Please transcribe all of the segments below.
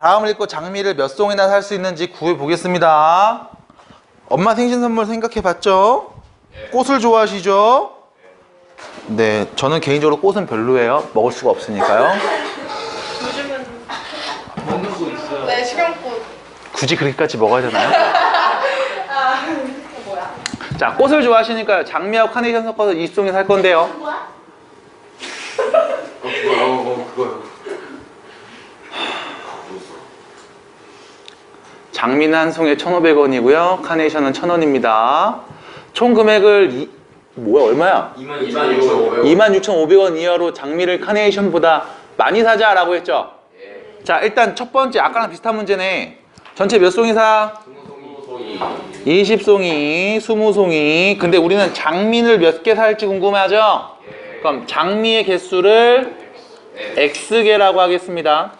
다음을 읽고 장미를 몇 송이나 살 수 있는지 구해 보겠습니다. 엄마 생신 선물 생각해 봤죠? 꽃을 좋아하시죠? 네, 저는 개인적으로 꽃은 별로예요. 먹을 수가 없으니까요. 요즘은 먹는 거 있어요. 네 식용꽃. 굳이 그렇게까지 먹어야 되나요? 아 뭐야? 자, 꽃을 좋아하시니까 장미하고 카네이션 섞어서 20송이 살 건데요. 뭐야? 어, 그거요. 어, 그거요. 장미는 한 송이에 1,500원이고요. 카네이션은 1,000원입니다. 총 금액을 이, 뭐야 얼마야? 2만 2만 6천 26,500원 이하로 장미를 카네이션보다 많이 사자라고 했죠. 예. 자, 일단 첫 번째 아까랑 비슷한 문제네. 전체 몇 송이 사? 스무송이. 20송이, 20송이. 근데 우리는 장미를 몇 개 살지 궁금하죠? 예. 그럼 장미의 개수를 네. X개라고 하겠습니다.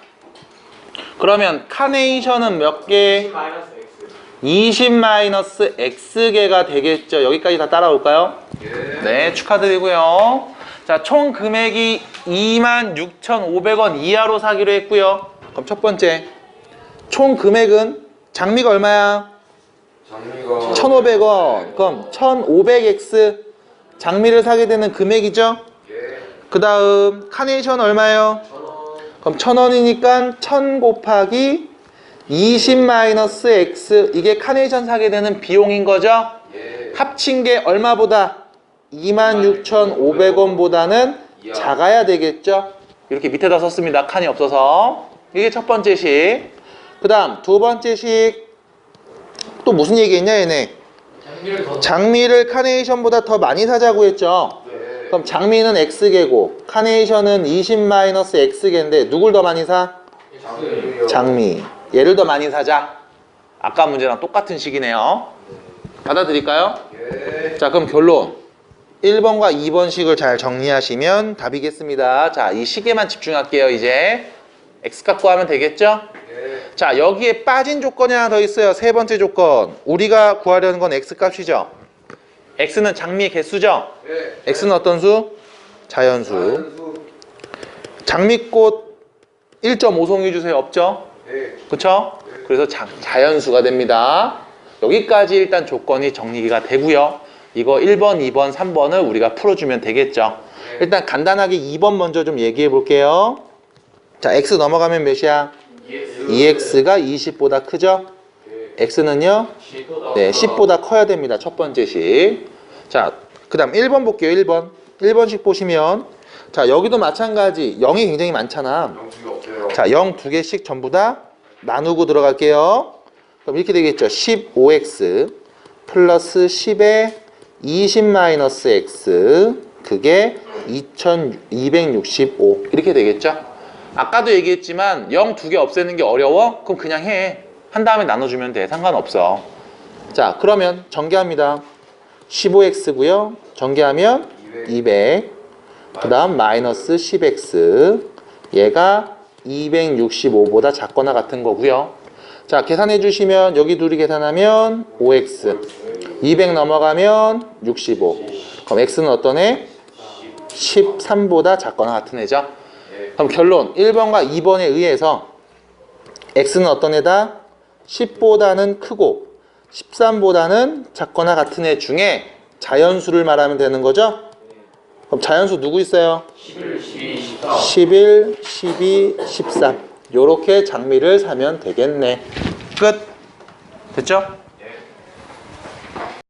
그러면 카네이션은 몇 개? 마이너스 X. 20 마이너스 X개가 되겠죠. 여기까지 다 따라올까요? 예. 네, 축하드리고요. 자, 총 금액이 26,500원 이하로 사기로 했고요. 그럼 첫 번째. 총 금액은 장미가 얼마야? 장미가 1,500원. 그럼 1,500X 장미를 사게 되는 금액이죠? 예. 그 다음 카네이션 얼마예요? 그럼 1,000원이니까 1,000 곱하기 20 마이너스 X 이게 카네이션 사게 되는 비용인 거죠? 예. 합친 게 얼마보다? 26,500원보다는 작아야 되겠죠? 이렇게 밑에다 썼습니다. 칸이 없어서. 이게 첫 번째 식. 그 다음 두 번째 식. 또 무슨 얘기했냐 얘네. 장미를 더. 장미를 카네이션보다 더 많이 사자고 했죠? 네. 그럼 장미는 X개고 카네이션은 20 마이너스 X개인데 누굴 더 많이 사? 장미. 얘를 더 많이 사자. 아까 문제랑 똑같은 식이네요. 받아들일까요? 예. 자, 그럼 결론. 1번과 2번 식을 잘 정리하시면 답이겠습니다. 자, 이 식에만 집중할게요, 이제. X 갖고 하면 되겠죠? 예. 자, 여기에 빠진 조건이 하나 더 있어요. 세 번째 조건. 우리가 구하려는 건 X 값이죠? X는 장미의 개수죠? 예. X는 어떤 수? 자연수. 자연수. 장미꽃 1.5송이 주세요. 없죠? 예. 그쵸? 그래서 자, 자연수가 됩니다. 여기까지 일단 조건이 정리가 되고요. 이거 1번, 2번, 3번을 우리가 풀어주면 되겠죠. 일단 간단하게 2번 먼저 좀 얘기해 볼게요. 자, x 넘어가면 몇이야? EX. 2x가 20보다 크죠? 예. x는요? 10보다. 네, 10보다 커야 됩니다. 첫 번째 식. 자, 그 다음 1번 볼게요. 1번. 1번씩 보시면 자, 여기도 마찬가지. 0이 굉장히 많잖아. 자, 0 두 개씩 전부 다 나누고 들어갈게요. 그럼 이렇게 되겠죠. 15x 플러스 10에 20 마이너스 x 그게 2265 이렇게 되겠죠. 아까도 얘기했지만 0 두 개 없애는 게 어려워? 그럼 그냥 해. 한 다음에 나눠주면 돼. 상관없어. 자, 그러면 전개합니다. 15x고요. 전개하면 200. 그 다음 마이너스 10x 얘가 265보다 작거나 같은 거고요 자 계산해 주시면 여기 둘이 계산하면 5x 200 넘어가면 65 그럼 x는 어떤 애? 13보다 작거나 같은 애죠 예. 그럼 결론 1번과 2번에 의해서 x는 어떤 애다? 10보다는 크고 13보다는 작거나 같은 애 중에 자연수를 말하면 되는 거죠? 그럼 자연수 누구 있어요? 11, 12, 14. 11, 12, 13 요렇게 장미를 사면 되겠네 끝 됐죠?